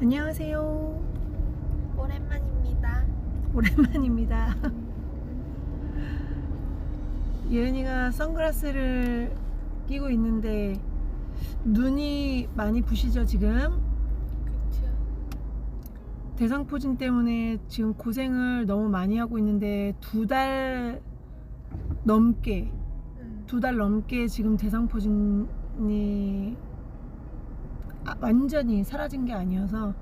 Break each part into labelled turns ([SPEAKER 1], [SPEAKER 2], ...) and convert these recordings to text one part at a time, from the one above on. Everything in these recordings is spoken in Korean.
[SPEAKER 1] 안녕하세요.
[SPEAKER 2] 오랜만입니다.
[SPEAKER 1] 오랜만입니다. 예은이가 선글라스를 끼고 있는데 눈이 많이 부시죠 지금?
[SPEAKER 2] 그쵸?
[SPEAKER 1] 대상포진 때문에 지금 고생을 너무 많이 하고 있는데 두 달 넘게
[SPEAKER 2] 응.
[SPEAKER 1] 두달 넘게 지금 대상포진이 아, 완전히 사라진 게 아니어서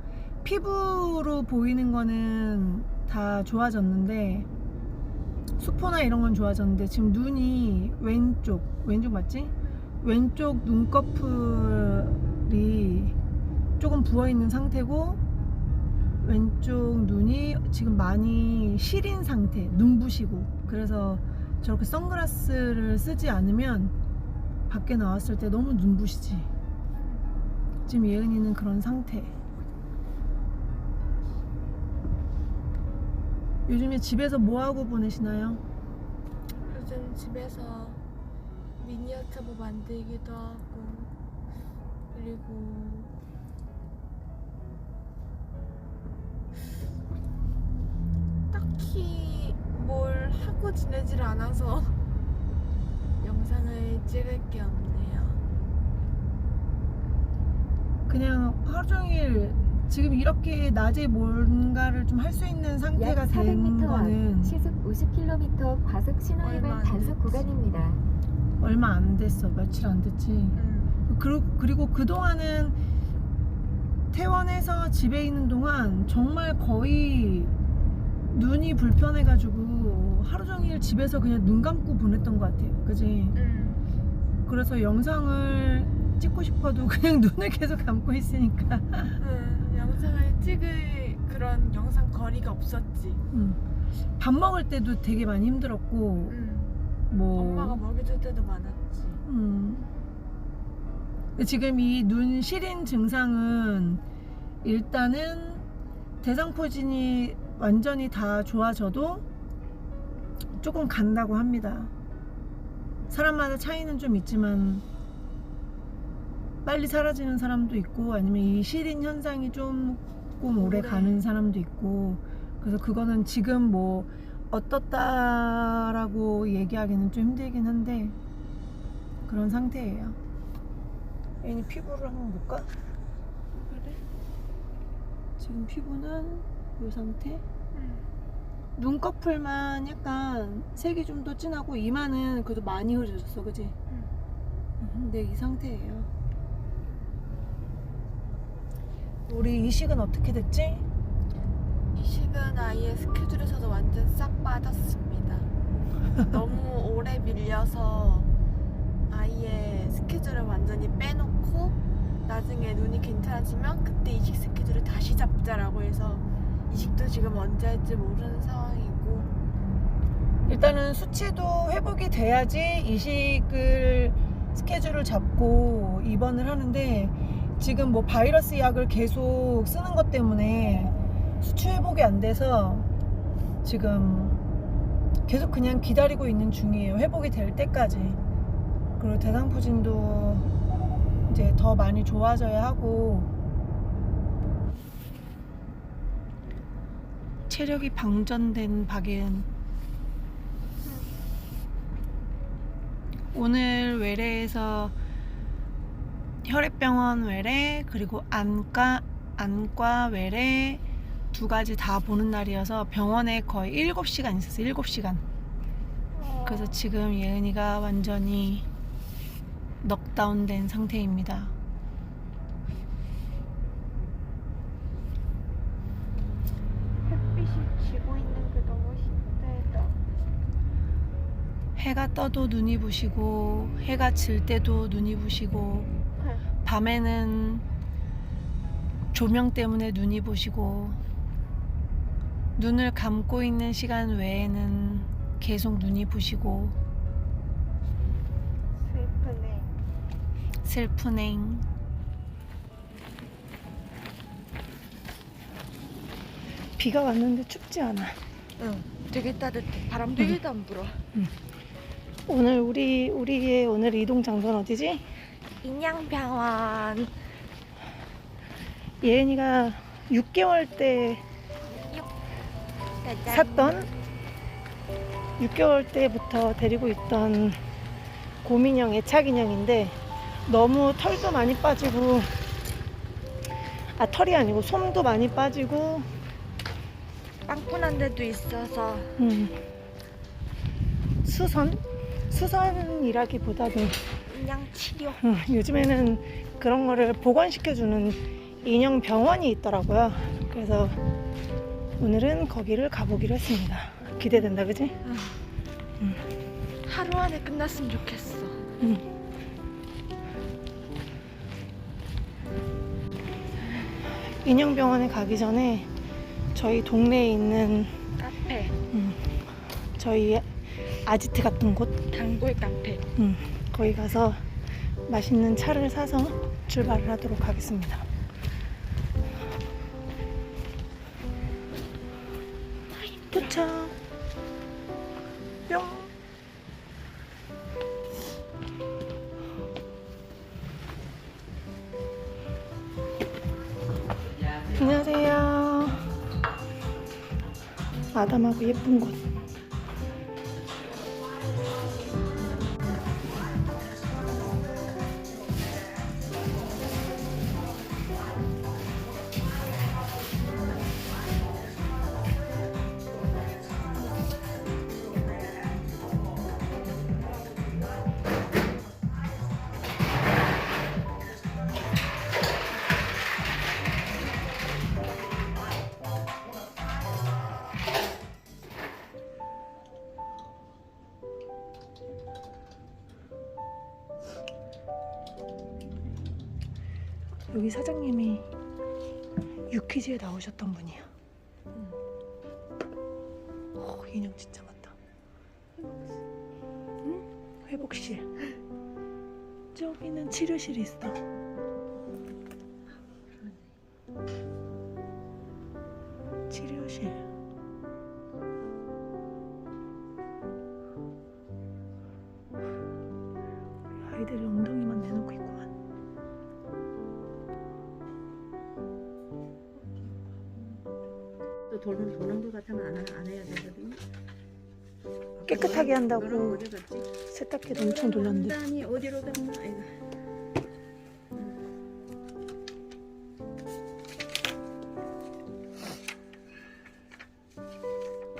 [SPEAKER 1] 피부로 보이는 거는 다 좋아졌는데 수포나 이런 건 좋아졌는데 지금 눈이 왼쪽 왼쪽 맞지? 왼쪽 눈꺼풀이 조금 부어 있는 상태고 왼쪽 눈이 지금 많이 시린 상태 눈부시고 그래서 저렇게 선글라스를 쓰지 않으면 밖에 나왔을 때 너무 눈부시지 지금 예은이는 그런 상태 요즘에 집에서 뭐하고 보내시나요?
[SPEAKER 2] 요즘 집에서 미니어처 뭐 만들기도 하고 그리고 딱히 뭘 하고 지내질 않아서 영상을 찍을 게 없네요.
[SPEAKER 1] 그냥 하루 종일 지금 이렇게 낮에 뭔가를 좀 할 수 있는 상태가
[SPEAKER 3] 약
[SPEAKER 1] 된
[SPEAKER 3] 400m
[SPEAKER 1] 거는
[SPEAKER 3] 앞 시속 50km 과속
[SPEAKER 2] 얼마
[SPEAKER 3] 신호위반
[SPEAKER 2] 안
[SPEAKER 3] 단속
[SPEAKER 2] 됐지.
[SPEAKER 3] 구간입니다.
[SPEAKER 1] 얼마 안 됐어 며칠 안 됐지
[SPEAKER 2] 음.
[SPEAKER 1] 그리고, 그리고 그동안은 퇴원해서 집에 있는 동안 정말 거의 눈이 불편해가지고 하루 종일 집에서 그냥 눈 감고 보냈던 것 같아. 그지?
[SPEAKER 2] 음.
[SPEAKER 1] 그래서 영상을 찍고 싶어도 그냥 눈을 계속 감고 있으니까.
[SPEAKER 2] 음, 영상을 찍을 그런 영상 거리가 없었지.
[SPEAKER 1] 음. 밥 먹을 때도 되게 많이 힘들었고,
[SPEAKER 2] 음.
[SPEAKER 1] 뭐.
[SPEAKER 2] 엄마가 먹여줄 때도 많았지.
[SPEAKER 1] 음. 근데 지금 이 눈 시린 증상은 일단은 대상포진이 완전히 다 좋아져도 조금 간다고 합니다. 사람마다 차이는 좀 있지만 빨리 사라지는 사람도 있고 아니면 이 시린 현상이 조금 오래
[SPEAKER 2] 오래.
[SPEAKER 1] 가는 사람도 있고 그래서 그거는 지금 뭐 어떻다라고 얘기하기는 좀 힘들긴 한데 그런 상태예요. 애니 피부를 한번 볼까?
[SPEAKER 2] 그래?
[SPEAKER 1] 지금 피부는 이 상태.
[SPEAKER 2] 응.
[SPEAKER 1] 눈꺼풀만 약간 색이 좀 더 진하고 이마는 그래도 많이 흐려졌어, 그지?
[SPEAKER 2] 응.
[SPEAKER 1] 음, 근데 이 상태예요. 우리 이식은 어떻게 됐지?
[SPEAKER 2] 이식은 아예 스케줄에서도 완전 싹 빠졌습니다. 너무 오래 밀려서 아예 스케줄을 완전히 빼놓고 나중에 눈이 괜찮아지면 그때 이식 스케줄을 다시 잡자라고 해서 이식도 지금 언제 할지 모르는 상황이고
[SPEAKER 1] 일단은 수치도 회복이 돼야지 이식을 스케줄을 잡고 입원을 하는데 지금 뭐 바이러스 약을 계속 쓰는 것 때문에 수치 회복이 안 돼서 지금 계속 그냥 기다리고 있는 중이에요. 회복이 될 때까지. 그리고 대상포진도 이제 더 많이 좋아져야 하고 체력이 방전된 박예은 오늘 외래에서 혈액병원 외래 그리고 안과 안과 외래 두 가지 다 보는 날이어서 병원에 거의 7시간 있었어요. 7시간. 그래서 지금 예은이가 완전히 넉다운된 상태입니다.
[SPEAKER 2] 햇빛이 지고 있는 게 너무 힘들다.
[SPEAKER 1] 해가 떠도 눈이 부시고 해가 질 때도 눈이 부시고 밤에는 조명 때문에 눈이 부시고 눈을 감고 있는 시간 외에는 계속 눈이 부시고
[SPEAKER 2] 슬프네.
[SPEAKER 1] 슬프냉 비가 왔는데 춥지 않아
[SPEAKER 2] 응. 되게 따뜻해. 바람도
[SPEAKER 1] 응.
[SPEAKER 2] 1도 안 불어.
[SPEAKER 1] 오늘 우리 우리의 오늘 이동 장소는 어디지?
[SPEAKER 2] 인양병원.
[SPEAKER 1] 예은이가 6개월 때 샀던 6개월 때부터 데리고 있던 고민형 애착인형인데 너무 털도 많이 빠지고 아 털이 아니고 솜도 많이 빠지고.
[SPEAKER 2] 빵꾸난 데도 있어서.
[SPEAKER 1] 음, 수선? 수선이라기보다는
[SPEAKER 2] 그냥 치료.
[SPEAKER 1] 음, 요즘에는 그런 거를 복원시켜주는 인형 병원이 있더라고요. 그래서 오늘은 거기를 가보기로 했습니다. 기대된다, 그지?
[SPEAKER 2] 하루 안에 끝났으면 좋겠어.
[SPEAKER 1] 인형 병원에 가기 전에 저희 동네에 있는
[SPEAKER 2] 카페,
[SPEAKER 1] 저희 아지트 같은 곳
[SPEAKER 2] 단골 카페.
[SPEAKER 1] 음, 거기 가서 맛있는 차를 사서 출발을 하도록 하겠습니다. 도착. 뿅. 안녕하세요. 아담하고 예쁜 곳. 여기 사장님이 유퀴즈에 나오셨던 분이야. 어, 인형 진짜 많다. 응? 회복실. 저기는 치료실이 있어.
[SPEAKER 4] 또 도는 도는 것 같으면 안, 하- 안 해야 되거든요.
[SPEAKER 1] 깨끗하게 한다고
[SPEAKER 4] 어디 갔지?
[SPEAKER 1] 세탁기도 엄청 돌렸는데.
[SPEAKER 4] 아니 어디로 갔나? 아이고.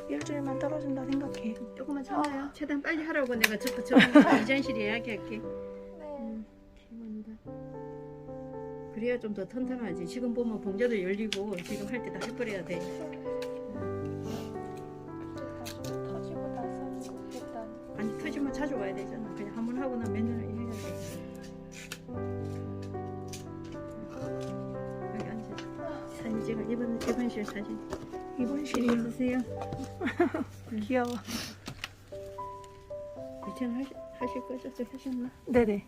[SPEAKER 1] 일주일만 떨어진다 생각해.
[SPEAKER 4] 조금만 참아요. 최대한 빨리 하라고 내가 저거 저 이전실 이야기할게. 음, 피곤하다. 그래야 좀더 튼튼하지. 지금 보면 봉제도 열리고 지금 할 때 다 해버려야 돼. 아니 터지면 자주 와야 되잖아. 그냥 한 번 하고 나면 몇 년을 해야 돼. 여기 앉아. 사진 찍어. 이번 이번실 사진.
[SPEAKER 1] 입원실이야.
[SPEAKER 4] 주세요.
[SPEAKER 1] 귀여워.
[SPEAKER 4] 유치원 하시, 하실 거죠? 저 하셨나?
[SPEAKER 1] 네네.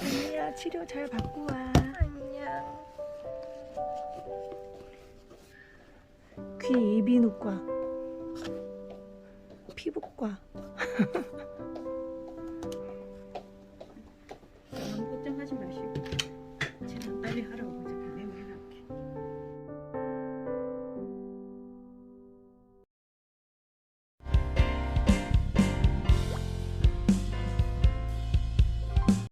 [SPEAKER 1] 언니야 치료 잘 받고 와. 귀 이비인후과, 피부과.